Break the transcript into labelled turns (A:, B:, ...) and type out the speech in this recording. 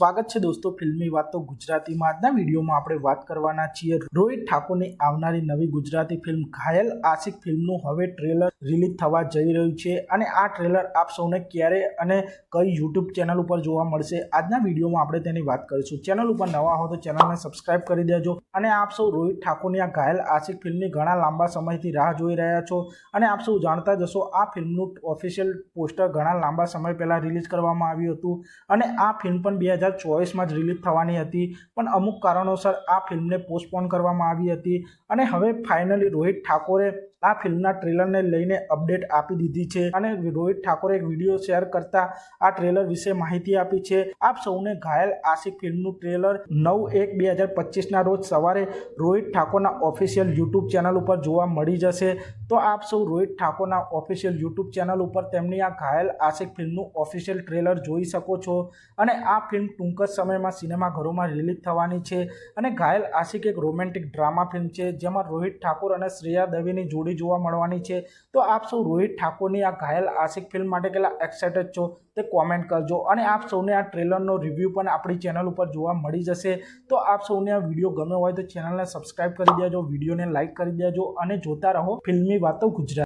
A: સ્વાગત છે દોસ્તો ફિલ્મી વાતો ગુજરાતીમાં. આજના વિડીયોમાં આપણે વાત કરવાના છીએ રોહિત ઠાકોરની આવનારી નવી ગુજરાતી ફિલ્મ ઘાયલ આશિક ફિલ્મનું હવે ટ્રેલર રિલીઝ થવા જઈ રહ્યું છે અને આ ટ્રેલર આપ સૌને ક્યારે અને કઈ યુટ્યુબ ચેનલ ઉપર જોવા મળશે આજના વિડીયોમાં આપણે તેની વાત કરીશું. ચેનલ ઉપર નવા હો તો ચેનલને સબસ્ક્રાઇબ કરી દેજો અને આપ સૌ રોહિત ઠાકોરની આ ઘાયલ આશિક ફિલ્મની ઘણા લાંબા સમયથી રાહ જોઈ રહ્યા છો અને આપ સૌ જાણતા જશો આ ફિલ્મનું ઓફિશિયલ પોસ્ટર ઘણા લાંબા સમય પહેલાં રિલીઝ કરવામાં આવ્યું હતું અને આ ફિલ્મ પણ બે હજાર ચોવીસમાં જ રિલીઝ થવાની હતી. પણ અમુક કારણોસર આ ફિલ્મને પોસ્ટપોન કરવામાં આવી હતી અને હવે ફાઇનલી રોહિત ઠાકોરે આ ફિલ્મના ટ્રેલરને લઈને અપડેટ આપી દીધી છે અને રોહિત ઠાકોરે એક વીડિયો શેર કરતા આ ટ્રેલર વિશે માહિતી આપી છે. આપ સૌને ઘાયલ આશિક ફિલ્મનું ટ્રેલર નવ એક બે હજાર પચીસના રોજ સવારે રોહિત ઠાકોરના ઓફિશિયલ યુટ્યુબ ચેનલ ઉપર જોવા મળી જશે. તો આપ સૌ રોહિત ઠાકોરના ઓફિશિયલ યુટ્યુબ ચેનલ ઉપર તેમની આ ઘાયલ આશિક ફિલ્મનું ઓફિશિયલ ટ્રેલર જોઈ શકો છો અને આ ફિલ્મ ટૂંક જ સમયમાં સિનેમાઘરોમાં રિલીઝ થવાની છે અને ઘાયલ આશિક એક રોમેન્ટિક ડ્રામા ફિલ્મ છે, જેમાં રોહિત ઠાકોર અને શ્રેયા દવેની જોડી જોવા મળવાની છે. તો આપ સૌ રોહિત ઠાકોરની આ ઘાયલ આશિક ફિલ્મ માટે કેટલા એક્સાઇટેડ છો તે કોમેન્ટ કરજો અને આપ સૌને આ ટ્રેલરનો રિવ્યૂ પણ આપણી ચેનલ ઉપર જોવા મળી જશે. તો આપ સૌને આ વીડિયો ગમ્યો હોય તો ચેનલને સબસ્ક્રાઈબ કરી દેજો વિડીયોને લાઇક કરી દેજો અને જોતા રહો ફિલ્મી વાતો ગુજરાત.